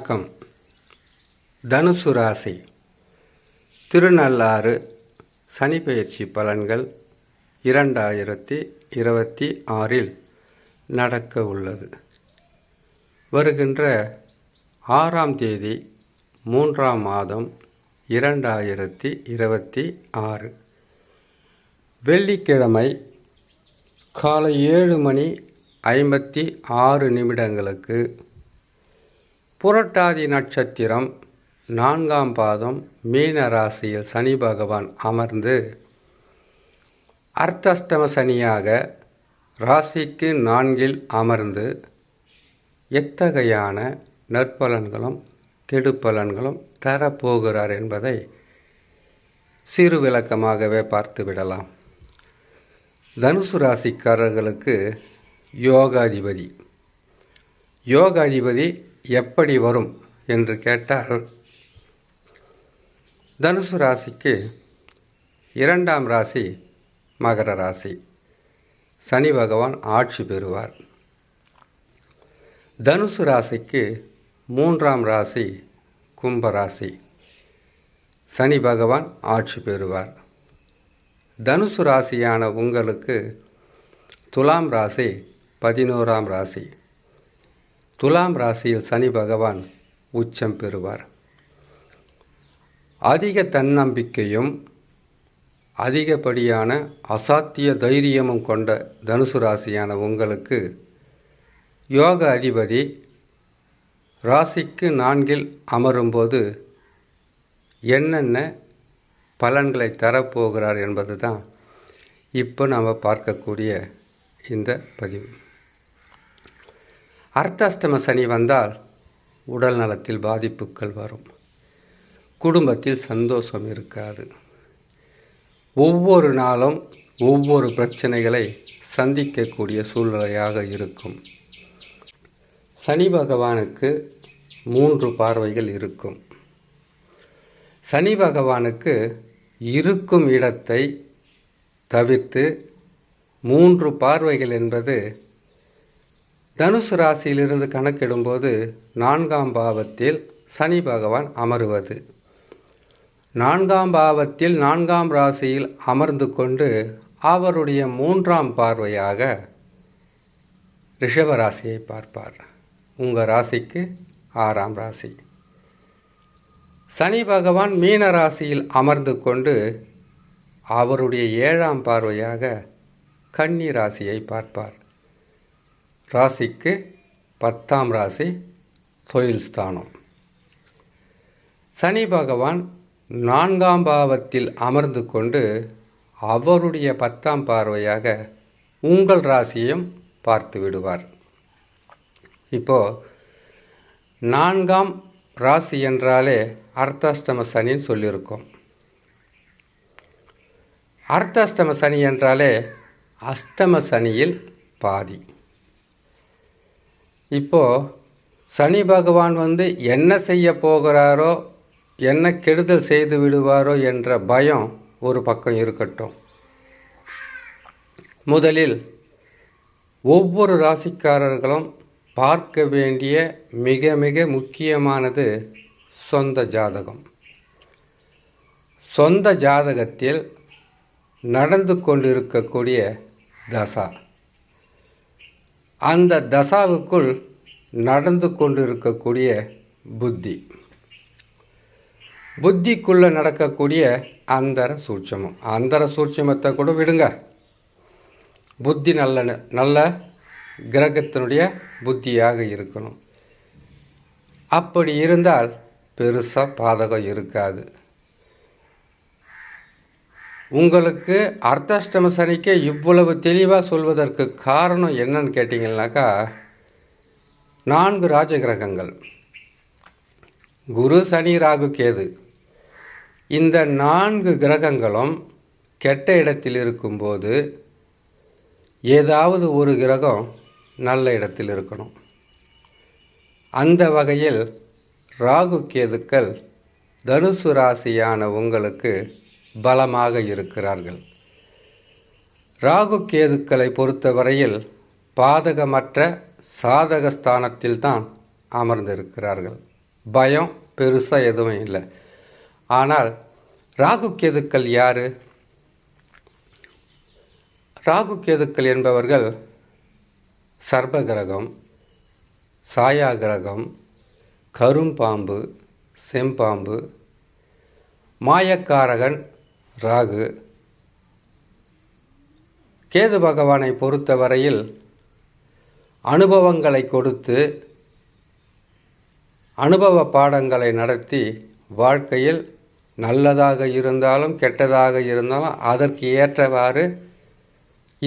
வணக்கம். தனுசு ராசி. திருநள்ளாறு சனி பலன்கள் இரண்டாயிரத்தி இருபத்தி ஆறில் நடக்க உள்ளது. வருகின்ற ஆறாம் தேதி மூன்றாம் மாதம் இரண்டாயிரத்தி இருபத்தி ஆறு. வெள்ளிக்கிழமை காலை ஏழு மணி ஐம்பத்தி ஆறு நிமிடங்களுக்கு புரட்டாதி நட்சத்திரம் நான்காம் பாதம் மீன ராசியில் சனி பகவான் அமர்ந்து அர்த்தஷ்டம சனியாக ராசிக்கு நான்கில் அமர்ந்து எத்தகையான நற்பலன்களும் கெடுப்பலன்களும் தரப்போகிறார் என்பதை சிறு விளக்கமாகவே பார்த்து விடலாம். தனுசு ராசிக்காரர்களுக்கு யோகாதிபதி. யோகாதிபதி எப்படி வரும் என்று கேட்டால் தனுசு ராசிக்கு இரண்டாம் ராசி மகர ராசி. சனி பகவான் ஆட்சி பெறுவார். தனுசு ராசிக்கு மூன்றாம் ராசி கும்பராசி சனி பகவான் ஆட்சி பெறுவார். தனுசு ராசியான உங்களுக்கு துலாம் ராசி பதினோராம் ராசி. துலாம் ராசியில் சனி பகவான் உச்சம் பெறுவார். அதிக தன்னம்பிக்கையும் அதிகப்படியான அசாத்திய தைரியமும் கொண்ட தனுசு ராசியான உங்களுக்கு யோக அதிபதி ராசிக்கு நான்கில் அமரும்போது என்னென்ன பலன்களை தரப்போகிறார் என்பது தான் இப்போ நாம் பார்க்கக்கூடிய இந்த பதிவு. அர்த்தாஷ்டம சனி வந்தால் உடல் நலத்தில் பாதிப்புகள் வரும். குடும்பத்தில் சந்தோஷம் இருக்காது. ஒவ்வொரு நாளும் ஒவ்வொரு பிரச்சனைகளை சந்திக்கக்கூடிய சூழ்நிலையாக இருக்கும். சனி பகவானுக்கு மூன்று பார்வைகள் இருக்கும். சனி பகவானுக்கு இருக்கும் இடத்தை தவிர்த்து மூன்று பார்வைகள் என்பது தனுசு ராசியிலிருந்து கணக்கிடும்போது நான்காம் பாவத்தில் சனி பகவான் அமருவது. நான்காம் பாவத்தில் நான்காம் ராசியில் அமர்ந்து கொண்டு அவருடைய மூன்றாம் பார்வையாக ரிஷப ராசியை பார்ப்பார். உங்கள் ராசிக்கு ஆறாம் ராசி. சனி பகவான் மீன ராசியில் அமர்ந்து கொண்டு அவருடைய ஏழாம் பார்வையாக கன்னி ராசியை பார்ப்பார். ராசிக்கு பத்தாம் ராசி தொழில் ஸ்தானம். சனி பகவான் நான்காம் பாவத்தில் அமர்ந்து கொண்டு அவருடைய பத்தாம் பார்வையாக உங்கள் ராசியையும் பார்த்து விடுவார். இப்போ நான்காம் ராசி என்றாலே அர்த்தாஷ்டம சனின்னு சொல்லியிருக்கோம். அர்த்தாஷ்டம சனி என்றாலே அஷ்டம சனியில் பாதி. இப்போது சனி பகவான் வந்து என்ன செய்ய போகிறாரோ என்ன கெடுதல் செய்து விடுவாரோ என்ற பயம் ஒரு பக்கம் இருக்கட்டும். முதலில் ஒவ்வொரு ராசிக்காரர்களும் பார்க்க வேண்டிய மிக மிக முக்கியமானது சொந்த ஜாதகம். சொந்த ஜாதகத்தில் நடந்து கொண்டிருக்கக்கூடிய தசா. அந்த தசாவுக்குள் நடந்து கொண்டிருக்கக்கூடிய புத்தி. புத்திக்குள்ளே நடக்கக்கூடிய அந்தர சூட்சமம். அந்தர சூட்சமத்தை கூட விடுங்க. புத்தி நல்ல நல்ல கிரகத்தினுடைய புத்தியாக இருக்கணும். அப்படி இருந்தால் பெருசாக பாதகம் இருக்காது. உங்களுக்கு அர்த்தாஷ்டம சனிக்கு இவ்வளவு தெளிவாக சொல்வதற்கு காரணம் என்னன்னு கேட்டிங்கன்னாக்கா நான்கு ராஜகிரகங்கள். குரு சனி ராகு கேது. இந்த நான்கு கிரகங்களும் கெட்ட இடத்தில் இருக்கும்போது ஏதாவது ஒரு கிரகம் நல்ல இடத்தில் இருக்கணும். அந்த வகையில் ராகு கேதுக்கள் தனுசு ராசியான உங்களுக்கு பலமாக இருக்கிறார்கள். ராகு கேதுக்களை பொறுத்தவரையில் பாதகமற்ற சாதக ஸ்தானத்தில் தான் அமர்ந்திருக்கிறார்கள். பயம் பெருசாக எதுவும் இல்லை. ஆனால் ராகு கேதுக்கள் யார்? ராகு கேதுக்கள் என்பவர்கள் சர்ப கிரகம் சாயா கிரகம் கரும்பாம்பு செம்பாம்பு மாயக்காரகன் ராகு. கேது பகவானை பொறுத்தவரையில் அனுபவங்களை கொடுத்து அனுபவ பாடங்களை நடத்தி வாழ்க்கையில் நல்லதாக இருந்தாலும் கெட்டதாக இருந்தாலும் அதற்கு ஏற்றவாறு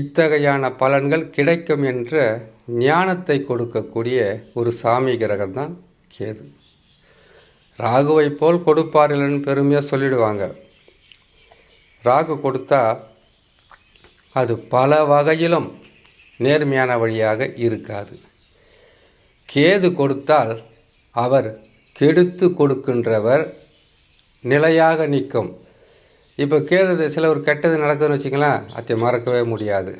இத்தகையான பலன்கள் கிடைக்கும் என்ற ஞானத்தை கொடுக்கக்கூடிய ஒரு சாமி கிரகம்தான் கேது. ராகுவை போல் கொடுப்பார்கள் பெருமையாக சொல்லிடுவாங்க. ராகு கொடுத்தா அது பல வகையிலும் நேர்மையான வழியாக இருக்காது. கேது கொடுத்தால் அவர் கெடுத்து கொடுக்கின்றவர் நிலையாக நிற்கும். இப்போ கேது சில ஒரு கெட்டது நடக்குதுன்னு வச்சுங்களேன் அதை மறக்கவே முடியாது.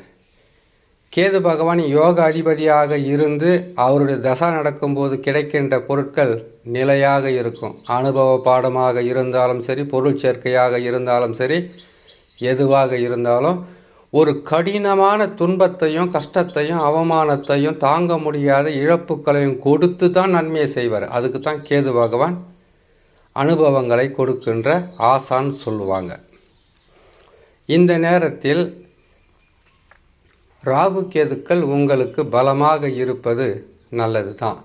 கேது பகவான் யோக அதிபதியாக இருந்து அவருடைய தசா நடக்கும்போது கிடைக்கின்ற பொருட்கள் நிலையாக இருக்கும். அனுபவ பாடமாக இருந்தாலும் சரி பொருள் சேர்க்கையாக இருந்தாலும் சரி எதுவாக இருந்தாலும் ஒரு கடினமான துன்பத்தையும் கஷ்டத்தையும் அவமானத்தையும் தாங்க முடியாத இழப்புகளையும் கொடுத்து தான் நன்மையை செய்வார். அதுக்கு தான் கேது பகவான் அனுபவங்களை கொடுக்கின்ற ஆசான்னு சொல்லுவாங்க. இந்த நேரத்தில் ராகு கேதுக்கள் உங்களுக்கு பலமாக இருப்பது நல்லது தான்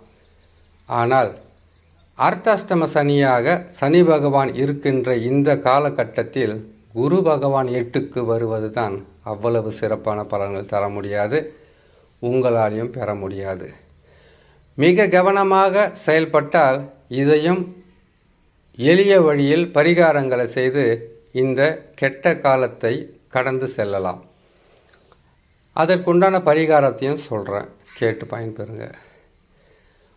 ஆனால் அர்த்தாஷ்டம சனியாக சனி பகவான் இருக்கின்ற இந்த காலகட்டத்தில் குரு பகவான் எட்டுக்கு வருவது தான் அவ்வளவு சிறப்பான பலன்கள் தர முடியாது உங்களாலையும் பெற முடியாது. மிக கவனமாக செயல்பட்டால் இதையும் எளிய வழியில் பரிகாரங்களை செய்து இந்த கெட்ட காலத்தை கடந்து செல்லலாம். அதற்குண்டான பரிகாரத்தையும் சொல்கிறேன் கேட்டு பயன்பெறுங்க.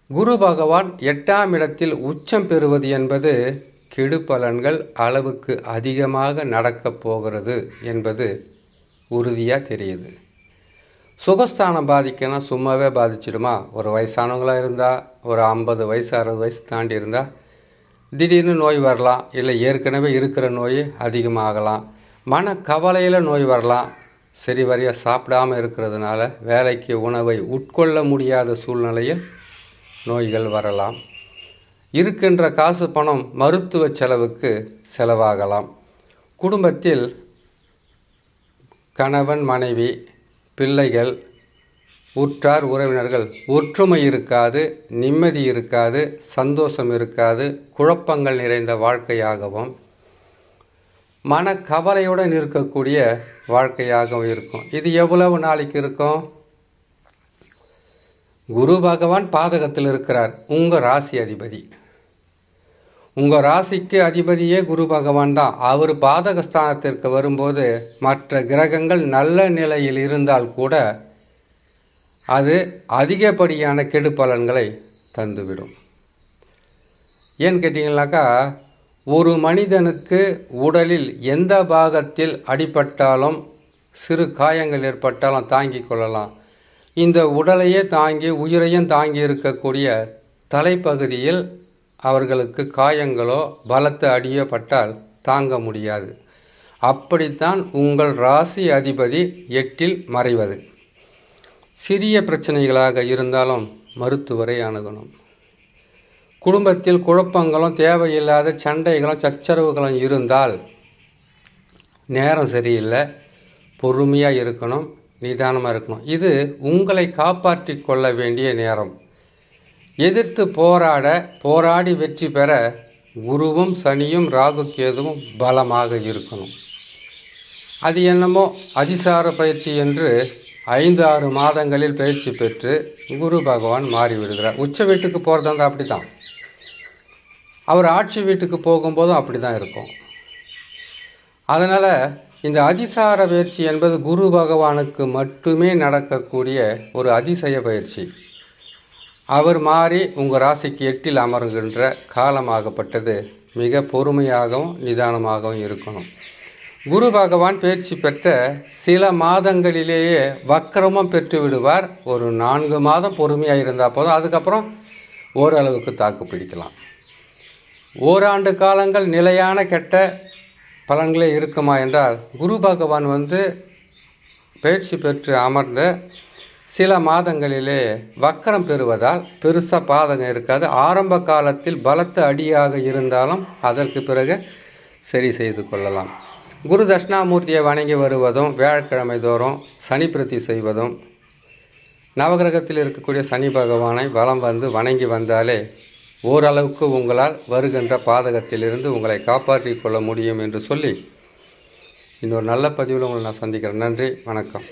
குரு பகவான் எட்டாம் இடத்தில் உச்சம் பெறுவது என்பது கெடு பலன்கள் அளவுக்கு அதிகமாக நடக்கப் போகிறது என்பது உறுதியாக தெரியுது. சுகஸ்தானம் பாதிக்கனா சும்மாவே பாதிச்சிடுமா? ஒரு வயசானவங்களாக இருந்தால் ஒரு ஐம்பது வயசு அறுபது வயசு தாண்டி இருந்தால் திடீர்னு நோய் வரலாம். இல்லை ஏற்கனவே இருக்கிற நோய் அதிகமாகலாம். மன கவலையில் நோய் வரலாம். சரி வரியாக சாப்பிடாமல் இருக்கிறதுனால வேலைக்கு உணவை உட்கொள்ள முடியாத சூழ்நிலையில் நோய்கள் வரலாம். இருக்கின்ற காசு பணம் மருத்துவ செலவுக்கு செலவாகலாம். குடும்பத்தில் கணவன் மனைவி பிள்ளைகள் உற்றார் உறவினர்கள் ஒற்றுமை இருக்காது நிம்மதி இருக்காது சந்தோஷம் இருக்காது குழப்பங்கள் நிறைந்த வாழ்க்கையாகவும் மனக்கவலையுடன் இருக்கக்கூடிய வாழ்க்கையாகவும் இருக்கும். இது எவ்வளவு நாளைக்கு இருக்கும்? குரு பகவான் பாதகத்தில் இருக்கிறார். உங்கள் ராசி அதிபதி. உங்கள் ராசிக்கு அதிபதியே குரு பகவான் தான். அவர் பாதகஸ்தானத்திற்கு வரும்போது மற்ற கிரகங்கள் நல்ல நிலையில் இருந்தால் கூட அது அதிகப்படியான கெடு பலன்களை தந்துவிடும். ஏன்னு கேட்டிங்கனாக்கா ஒரு மனிதனுக்கு உடலில் எந்த பாகத்தில் அடிபட்டாலும் சிறு காயங்கள் ஏற்பட்டாலும் தாங்கிக் கொள்ளலாம். இந்த உடலையே தாங்கி உயிரையும் தாங்கி இருக்கக்கூடிய தலைப்பகுதியில் அவர்களுக்கு காயங்களோ பலத்த அடியோ பட்டால் தாங்க முடியாது. அப்படித்தான் உங்கள் ராசி அதிபதி எட்டில் மறைவது. சிறிய பிரச்சனைகளாக இருந்தாலும் மருத்துவரை அணுகணும். குடும்பத்தில் குழப்பங்களும் தேவையில்லாத சண்டைகளும் சச்சரவுகளும் இருந்தால் நேரம் சரியில்லை. பொறுமையாக இருக்கணும் நிதானமாக இருக்கணும். இது உங்களை காப்பாற்றி கொள்ள வேண்டிய நேரம். எதிர்த்து போராட போராடி வெற்றி பெற குருவும் சனியும் ராகு கேதுவும் பலமாக இருக்கணும். அது என்னமோ அதிசார பயிற்சி என்று ஐந்து ஆறு மாதங்களில் பயிற்சி பெற்று குரு பகவான் மாறிவிடுகிறார். உச்ச வீட்டுக்கு போகிறதா இருந்தால் அப்படி தான் அவர் ஆட்சி வீட்டுக்கு போகும்போதும் அப்படி தான் இருக்கும். அதனால் இந்த அதிசார பயிற்சி என்பது குரு பகவானுக்கு மட்டுமே நடக்கக்கூடிய ஒரு அதிசய பயிற்சி. அவர் மாறி உங்கள் ராசிக்கு எட்டில் அமருகின்ற காலமாகப்பட்டது மிக பொறுமையாகவும் நிதானமாகவும் இருக்கணும். குரு பகவான் பயிற்சி பெற்ற சில மாதங்களிலேயே வக்கரமும் பெற்று விடுவார். ஒரு நான்கு மாதம் பொறுமையாக இருந்தால் போதும். அதுக்கப்புறம் ஓரளவுக்கு தாக்கு பிடிக்கலாம். ஓராண்டு காலங்கள் நிலையான கெட்ட பலன்களே இருக்குமா என்றால் குரு பகவான் வந்து பயிற்சி பெற்று அமர்ந்த சில மாதங்களிலே வக்கரம் பெறுவதால் பெருசாக பாதகம் இருக்காது. ஆரம்ப காலத்தில் பலத்த அடியாக இருந்தாலும் அதற்கு பிறகு சரி செய்து கொள்ளலாம். குரு தட்சிணாமூர்த்தியை வணங்கி வருவதும் வியாழக்கிழமை தோறும் சனி பிரதி செய்வதும் நவகிரகத்தில் இருக்கக்கூடிய சனி பகவானை வலம் வந்து வணங்கி வந்தாலே ஓரளவுக்கு உங்களால் வருகின்ற பாதகத்திலிருந்து உங்களை காப்பாற்றிக் கொள்ள முடியும் என்று சொல்லி இன்னொரு நல்ல பதிவில் உங்களை நான் சந்திக்கிறேன். நன்றி வணக்கம்.